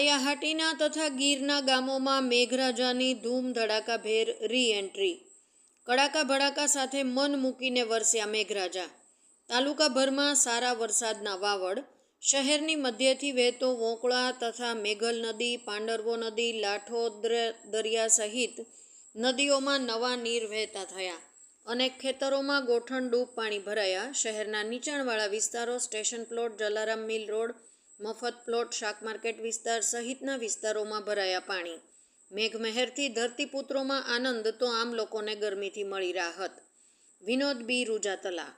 કાળિયાહાટીના તથા ગીરના ગામોમાં મેઘરાજાની ધૂમ ધડાકાભેર રી એન્ટ્રી કડાકા ભડાકા સાથે મન મૂકીને વરસ્યા મેઘરાજા. તાલુકાભરમાં સારા વરસાદના વાવડ, શહેરની મધ્યથી વહેતો વોંકળા તથા મેઘલ નદી, પાંડરવો નદી લાઠોદ્ર દરિયા સહિત નદીઓમાં નવા નીર વહેતા થયા અને ખેતરોમાં ગોઠણ ડૂબ પાણી ભરાયા. શહેરના નીચાણવાળા વિસ્તારો, station plot, Jalaram mill road મફત પ્લોટ, શાક માર્કેટ વિસ્તાર સહિતના વિસ્તારોમાં ભરાયા પાણી. મેઘમહેરથી ધરતીપુત્રોમાં આનંદ તો આમ લોકોને ગરમીથી મળી રાહત. વિનોદ બી. રૂજાતલા